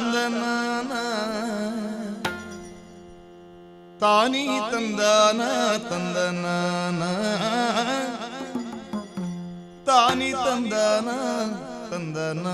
ತಂದನಾನ ತಾನಿ ತಂದಾನ ತಂದನಾನ ತಾನಿ ತಂದಾನ ತಂದನ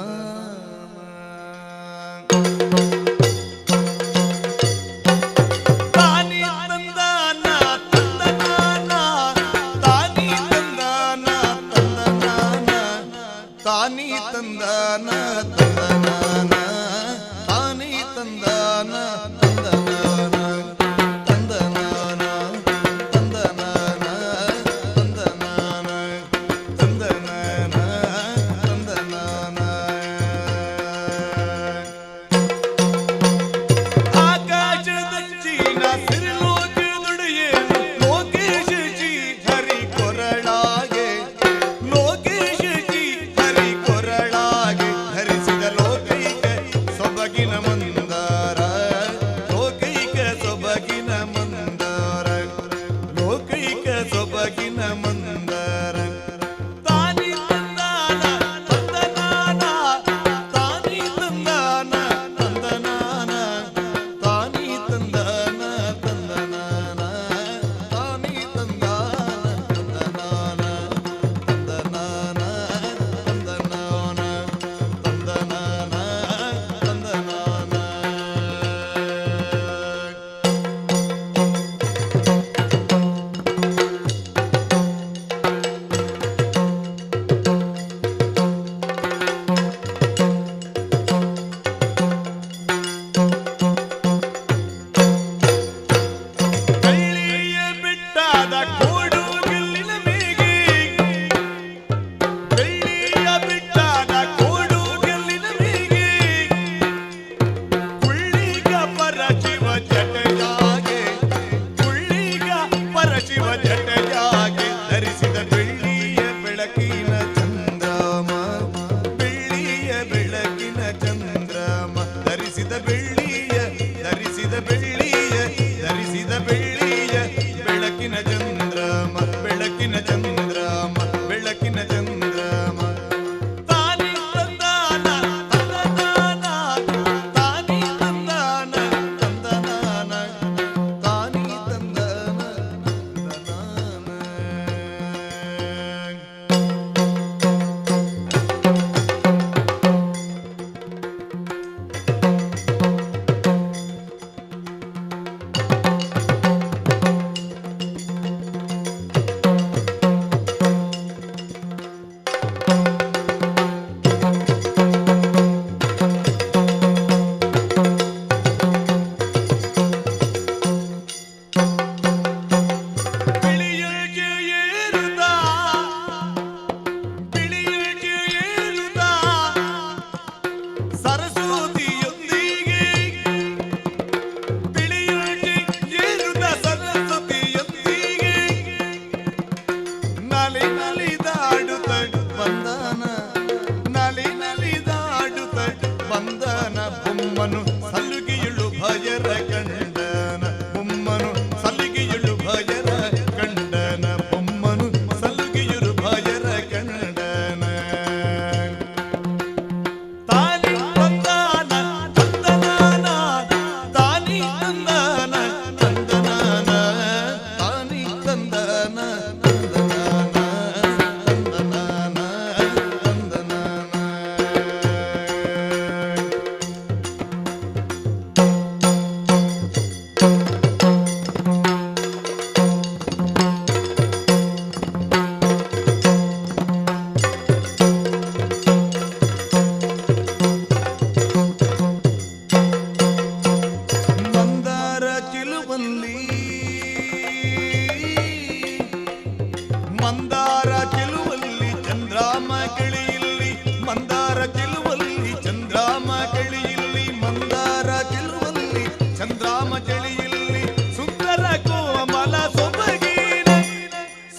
ಮಂದಾರ ಚೆಲುವಲ್ಲಿ ಚಂದ್ರಾಮ ಗೆಳೆಯಲ್ಲಿ ಮಂದಾರ ಚೆಲುವಲ್ಲಿ ಚಂದ್ರಾಮ ಗೆಳೆಯಲ್ಲಿ ಮಂದಾರ ಚೆಲುವಲ್ಲಿ ಚಂದ್ರಾಮ ಚಳಿಯಲ್ಲಿ ಸುಂದರ ಕೋಮಲ ಸೊಬಗಿನ,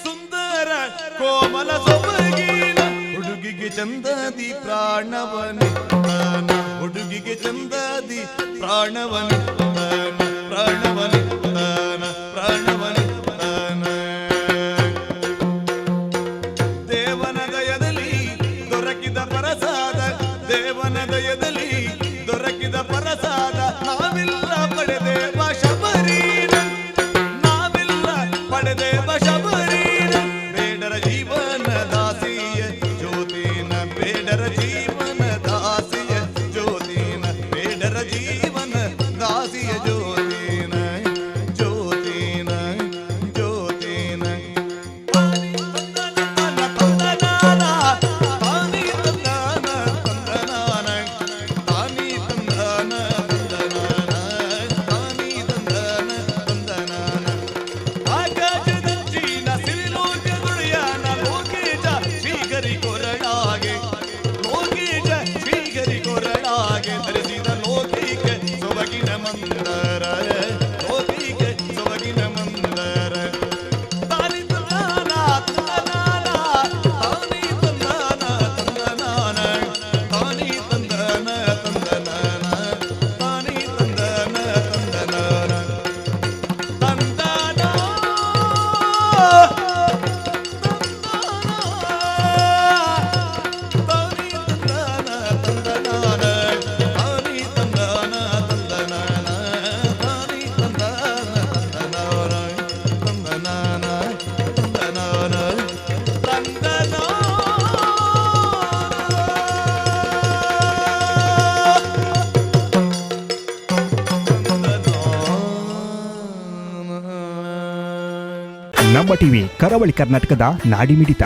ಸುಂದರ ಕೋಮಲ ಸೊಬಗಿನ. ಹುಡುಗಿಗೆ ಚಂದದಿ ಪ್ರಾಣವನಿದ್ದಾನ ಹುಡುಗಿಗೆ ಚಂದದಿ ಪ್ರಾಣವನಿದ್ದಾನ ದೇವನ ದಯದ ನಮ್ಮ ಟಿವಿ ಕರಾವಳಿ ಕರ್ನಾಟಕದ ನಾಡಿಮಿಡಿತ.